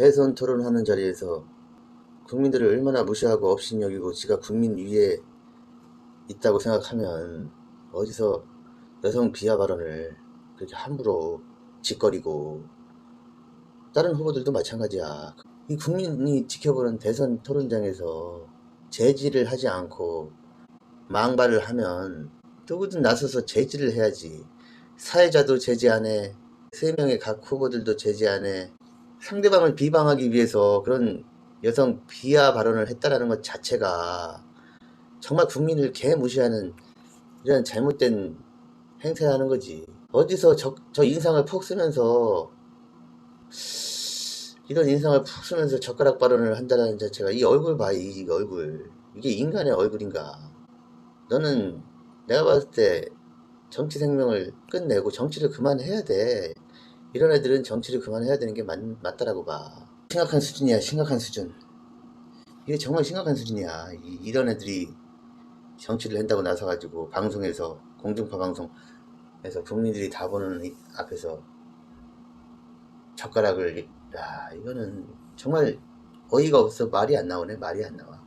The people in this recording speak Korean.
대선 토론하는 자리에서 국민들을 얼마나 무시하고 업신여기고 지가 국민 위에 있다고 생각하면 어디서 여성 비하 발언을 그렇게 함부로 짓거리고 다른 후보들도 마찬가지야. 이 국민이 지켜보는 대선 토론장에서 제지를 하지 않고 망발을 하면 누구든 나서서 제지를 해야지. 사회자도 제지 안 해. 세 명의 각 후보들도 제지 안 해. 상대방을 비방하기 위해서 그런 여성 비하 발언을 했다라는 것 자체가 정말 국민을 개무시하는 이런 잘못된 행세하는 거지. 어디서 저, 저 인상을 푹 쓰면서 이런 인상을 푹 쓰면서 젓가락 발언을 한다는 자체가 이 얼굴 봐, 이 얼굴. 이게 인간의 얼굴인가. 너는 내가 봤을 때 정치 생명을 끝내고 정치를 그만해야 돼. 이런 애들은 정치를 그만해야 되는 게 맞, 맞다라고 봐. 심각한 수준이야, 심각한 수준. 이게 정말 심각한 수준이야. 이, 이런 애들이 정치를 한다고 나서가지고 방송에서 공중파 방송에서 국민들이 다 보는 이 앞에서 젓가락을 야 이거는 정말 어이가 없어 말이 안 나오네 말이 안 나와